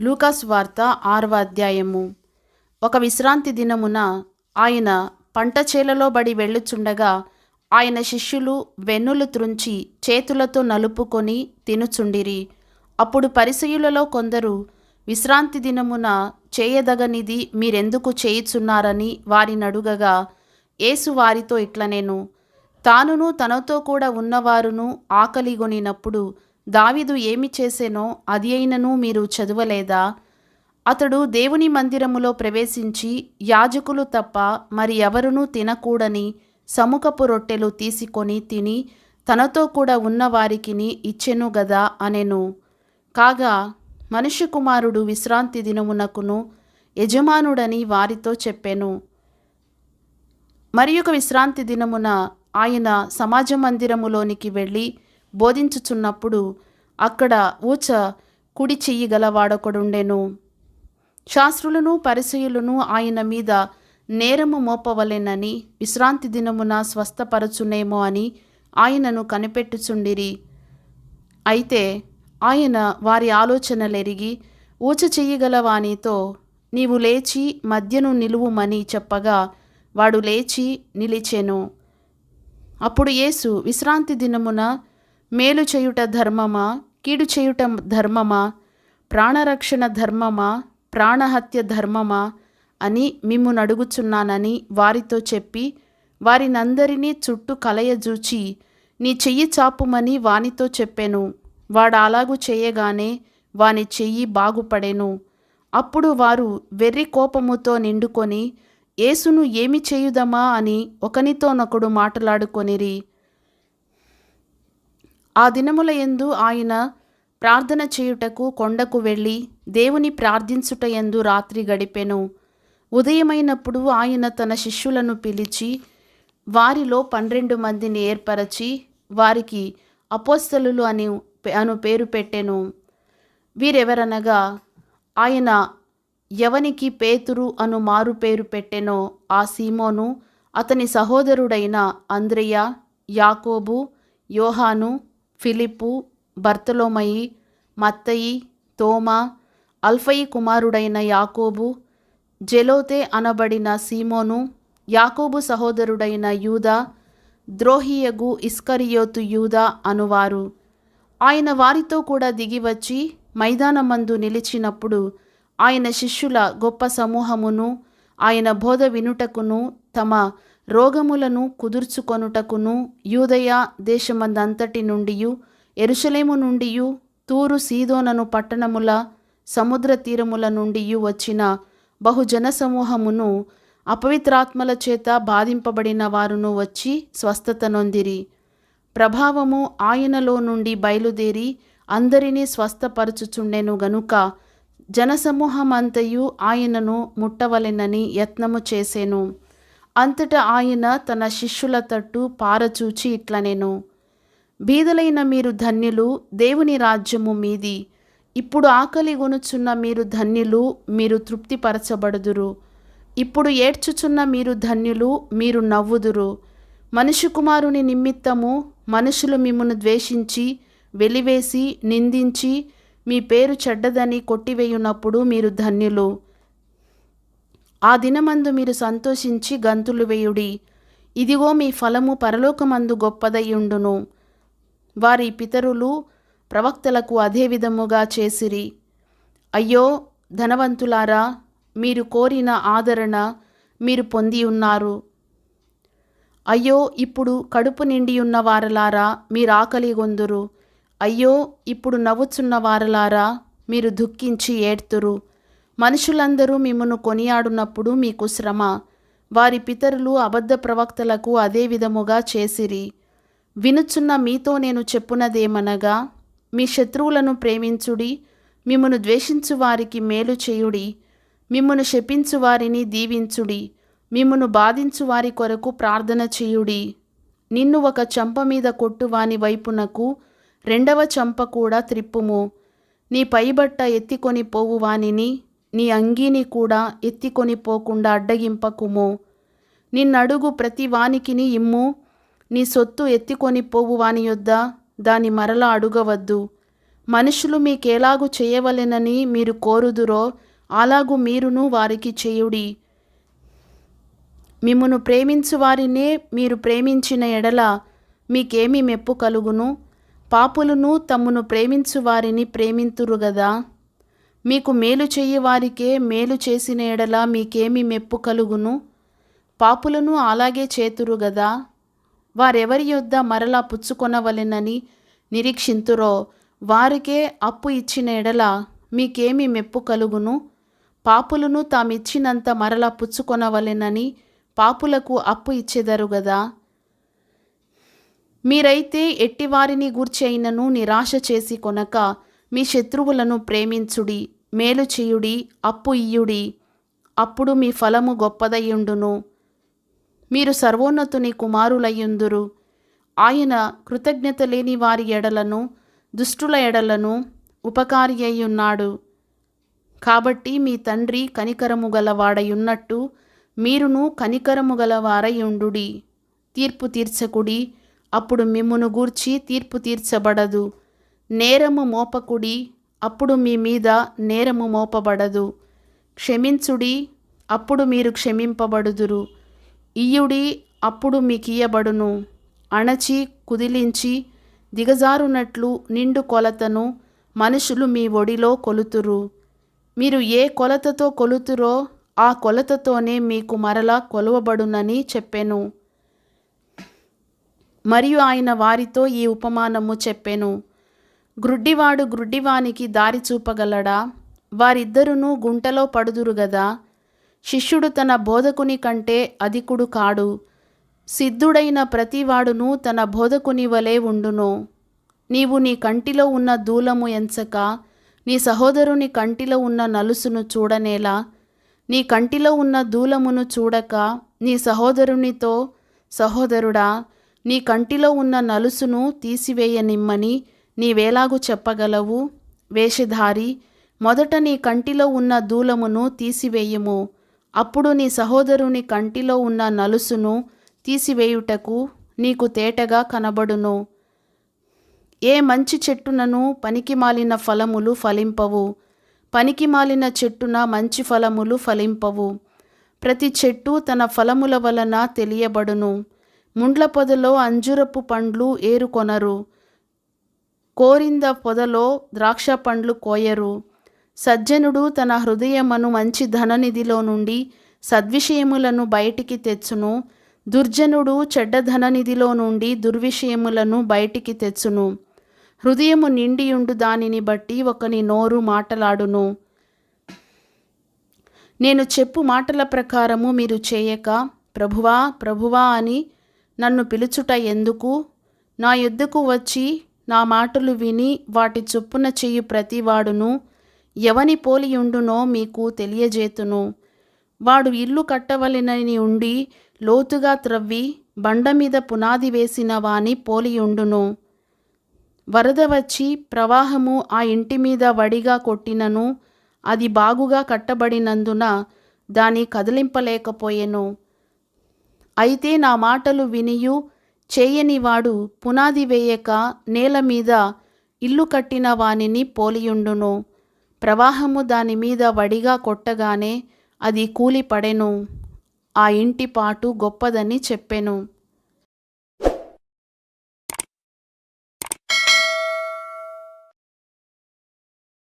లూకాస్ వార్త ఆరవ అధ్యాయము. ఒక విశ్రాంతి దినమున ఆయన పంట చేలలో బడి వెళ్ళుచుండగా ఆయన శిష్యులు వెన్నులు త్రుంచి చేతులతో నలుపుకొని తినుచుండిరి. అప్పుడు పరిసయులలో కొందరు విశ్రాంతి దినమున చేయదగనిది మీరెందుకు చేయుచున్నారని వారిని అడుగగా యేసు వారితో ఇట్లనేను తానును తనతో కూడా ఉన్నవారును ఆకలిగొనినప్పుడు దావీదు ఏమి చేసేనో అది అయినను మీరు చదవలేదా? అతడు దేవుని మందిరములో ప్రవేశించి యాజకులు తప్ప మరి ఎవరునూ తినకూడని సముఖపు రొట్టెలు తీసుకొని తిని తనతో కూడా ఉన్నవారికిని ఇచ్చెను గదా అనెను. కాగా మనుష్య కుమారుడు విశ్రాంతి దినమునకును యజమానుడని వారితో చెప్పెను. మరి ఒక విశ్రాంతి దినమున ఆయన సమాజ మందిరములోనికి వెళ్ళి బోధించుచున్నప్పుడు అక్కడ ఊచ కుడి చెయ్యి గలవాడొకడుండెను శాస్త్రులను పరిచయులను ఆయన మీద నేరము మోపవలెనని విశ్రాంతి దినమున స్వస్థపరచునేమో అని ఆయనను కనిపెట్టుచుండిరి. అయితే ఆయన వారి ఆలోచనలెరిగి ఊచ చెయ్యగల వానితో నీవు లేచి మధ్యను నిలువుమని చెప్పగా వాడు లేచి నిలిచెను. అప్పుడు యేసు విశ్రాంతి దినమున మేలు చేయుట ధర్మమా? కీడు చేయుట ధర్మమా? ప్రాణరక్షణ ధర్మమా? ప్రాణహత్య ధర్మమా? అని మిమ్ము నడుగుచున్నానని వారితో చెప్పి వారినందరినీ చుట్టూ కలయజూచి నీ చెయ్యి చాపుమని వానితో చెప్పెను. వాడు అలాగు చేయగానే వాని చెయ్యి బాగుపడెను. అప్పుడు వారు వెర్రి కోపముతో నిండుకొని యేసును ఏమి చేయుదమా? అని ఒకనితోనొకడు మాట్లాడుకొనిరి. ఆ దినముల యందు ఆయన ప్రార్థన చేయుటకు కొండకు వెళ్ళి దేవుని ప్రార్థించుట యందు రాత్రి గడిపెను. ఉదయమైనప్పుడు ఆయన తన శిష్యులను పిలిచి వారిలో పన్నెండు మందిని ఏర్పరచి వారికి అపోస్తలులు అని అను పేరు పెట్టెను. వీరెవరనగా ఆయన ఎవనికి పేతురు అను మారు పేరు పెట్టెనో. ఆ సీమోను అతని సహోదరుడైన అంద్రయ్య యాకోబు యోహాను ఫిలిప్పు బర్తలోమయి మత్తయి తోమా అల్ఫయి కుమారుడైన యాకోబు జెలోతే అనబడిన సీమోను యాకోబు సహోదరుడైన యూదా ద్రోహియగు ఇస్కరియోతు యూదా అనువారు. ఆయన వారితో కూడా దిగివచ్చి మైదానమందు నిలిచినప్పుడు ఆయన శిష్యుల గొప్ప సమూహమును ఆయన బోధ వినుటకును తమ రోగములను కుదుర్చుకొనుటకును యూదయ దేశమందంతటి నుండియు ఎరుషలేము నుండియు తూరు సీదోనను పట్టణముల సముద్ర తీరముల నుండియు వచ్చిన బహుజన సమూహమును అపవిత్రాత్మల చేత బాధింపబడిన వారును వచ్చి స్వస్థత నొందిరి. ప్రభావము ఆయనలో నుండి బయలుదేరి అందరినీ స్వస్థపరచుచుండెను గనుక జనసమూహమంతయు ఆయనను ముట్టవలెనని యత్నము చేసెను. అంతటా ఆయన తన శిష్యుల తట్టు పారచూచి ఇట్లనెను బీదలైన మీరు ధన్యులు దేవుని రాజ్యము మీది. ఇప్పుడు ఆకలి గొనుచున్న మీరు ధన్యులు మీరు తృప్తిపరచబడుదురు. ఇప్పుడు ఏడ్చుచున్న మీరు ధన్యులు మీరు నవ్వుదురు. మనిషి కుమారుని నిమిత్తము మనుషులు మిమ్మను ద్వేషించి వెలివేసి నిందించి మీ పేరు చెడ్డదని కొట్టివేయునప్పుడు మీరు ధన్యులు. ఆ దినమందు మీరు సంతోషించి గంతులు వేయుడి. ఇదిగో మీ ఫలము పరలోకమందు గొప్పదయ్యుండును వారి పితరులు ప్రవక్తలకు అదే విధముగా చేసిరి. అయ్యో ధనవంతులారా మీరు కోరిన ఆదరణ మీరు పొంది ఉన్నారు. అయ్యో ఇప్పుడు కడుపు నిండి ఉన్న వారలారా మీరు ఆకలి గొందురు. అయ్యో ఇప్పుడు నవ్వుచున్న వారలారా మీరు దుఃఖించి ఏడ్తురు. మనుషులందరూ మిమ్మను కొనియాడునప్పుడు మీకు శ్రమ. వారి పితరులు అబద్ధ ప్రవక్తలకు అదే విధముగా చేసిరి. వినుచున్న మీతో నేను చెప్పునదేమనగా మీ శత్రువులను ప్రేమించుడి మిమ్మను ద్వేషించు వారికి మేలు చేయుడి మిమ్మను శపించు వారిని దీవించుడి మిమ్మను బాధించు వారి కొరకు ప్రార్థన చేయుడి. నిన్ను ఒక చంప మీద కొట్టు వాని వైపునకు రెండవ చంప కూడా త్రిప్పుము. నీ పైబట్ట ఎత్తికొని పోవు వానిని నీ అంగీని కూడా ఎత్తికొనిపోకుండా అడ్డగింపకుము. నిన్నడుగు ప్రతి వానికిని ఇమ్ము. నీ సొత్తు ఎత్తికొనిపోవు వాని యొద్ద దాని మరలా అడుగవద్దు. మనుషులు మీకేలాగు చేయవలెనని మీరు కోరుదురో అలాగు మీరును వారికి చేయుడి. మిమ్మును ప్రేమించు వారినే మీరు ప్రేమించిన ఎడల మీకేమి మెప్పు కలుగును? పాపులను తమ్మును ప్రేమించు వారిని ప్రేమింతురు గదా? మీకు మేలు చెయ్యివారికే మేలు చేసిన ఎడలా మీకేమి మెప్పు కలుగును? పాపులను అలాగే చేతురు గదా? వారెవరి యొద్ద మరలా పుచ్చుకొనవలెనని నిరీక్షింతురో వారికే అప్పు ఇచ్చిన ఎడల మీకేమి మెప్పు కలుగును? పాపులను తామిచ్చినంత మరలా పుచ్చుకొనవలెనని పాపులకు అప్పు ఇచ్చెదరు గదా? మీరైతే ఎట్టివారిని గూర్చైనను నిరాశ చేసి కొనక మీ శత్రువులను ప్రేమించుడి. మేలు చేయుడి అప్పు ఇయ్యుడి. అప్పుడు మీ ఫలము గొప్పదయ్యుండును. మీరు సర్వోన్నతుని కుమారులయ్యుందురు. ఆయన కృతజ్ఞత లేని వారి ఎడలను దుష్టుల ఎడలను ఉపకారి అయ్యున్నాడు. కాబట్టి మీ తండ్రి కనికరము గలవాడయున్నట్టు మీరును కనికరము గలవారయుండుడి. తీర్పు తీర్చకుడి అప్పుడు మిమ్మును గూర్చి తీర్పు తీర్చబడదు. నేరము మోపకుడి అప్పుడు మీ మీద నేరము మోపబడదు. క్షమించుడి అప్పుడు మీరు క్షమింపబడుదురు. ఇయ్యుడి అప్పుడు మీకియ్యబడును. అణచి కుదిలించి దిగజారునట్లు నిండు కొలతను మనుషులు మీ ఒడిలో కొలుతురు. మీరు ఏ కొలతతో కొలుతురో ఆ కొలతతోనే మీకు మరలా కొలువబడునని చెప్పెను. మరియు ఆయన వారితో ఈ ఉపమానము చెప్పెను. గ్రుడ్డివాడు గ్రుడ్డివానికి దారి చూపగలడా? వారిద్దరును గుంటలో పడుదురు గదా? శిష్యుడు తన బోధకుని కంటే అధికుడు కాడు. సిద్ధుడైన ప్రతివాడును తన బోధకుని వలె ఉండును. నీవు నీ కంటిలో ఉన్న దూలము ఎంచక నీ సహోదరుని కంటిలో ఉన్న నలుసును చూడనేలా నీ కంటిలో ఉన్న దూలమును చూడక నీ సహోదరునితో సహోదరుడా నీ కంటిలో ఉన్న నలుసును తీసివేయనిమ్మని నీవేలాగు చెప్పగలవు? వేషధారి మొదట నీ కంటిలో ఉన్న దూలమును తీసివేయుము. అప్పుడు నీ సహోదరుని కంటిలో ఉన్న నలుసును తీసివేయుటకు నీకు తేటగా కనబడును. ఏ మంచి చెట్టునను పనికిమాలిన ఫలములు ఫలింపవు. పనికిమాలిన చెట్టున మంచి ఫలములు ఫలింపవు. ప్రతి చెట్టు తన ఫలముల వలన తెలియబడును. ముండ్ల పొదలో అంజురపు పండ్లు ఏరుకొనరు. కోరింద పొదలో ద్రాక్ష పండ్లు కోయరు. సజ్జనుడు తన హృదయమును మంచి ధననిధిలో నుండి సద్విషయములను బయటికి తెచ్చును. దుర్జనుడు చెడ్డ ధననిధిలో నుండి దుర్విషయములను బయటికి తెచ్చును. హృదయము నిండియుండు దానిని బట్టి ఒకని నోరు మాటలాడును. నేను చెప్పు మాటల ప్రకారము మీరు చేయక ప్రభువా ప్రభువా అని నన్ను పిలుచుట ఎందుకు? నా యుద్ధకు వచ్చి నా మాటలు విని వాటి చొప్పున చెయ్యి ప్రతివాడును ఎవని పోలియుండునో మీకు తెలియజేతును. వాడు ఇల్లు కట్టవలెనని ఉండి లోతుగా త్రవ్వి బండ మీద పునాది వేసిన వాని పోలియుండును. వరద వచ్చి ప్రవాహము ఆ ఇంటి మీద వడిగా కొట్టినను అది బాగుగా కట్టబడినందున దాని కదిలింపలేకపోయెను. అయితే నా మాటలు వినియు చేయనివాడు పునాది వేయక నేల మీద ఇల్లు కట్టిన వానిని పోలియుండును. ప్రవాహము దాని మీద వడిగా కొట్టగానే అది కూలిపడెను. ఆ ఇంటి పాటు గొప్పదని చెప్పెను.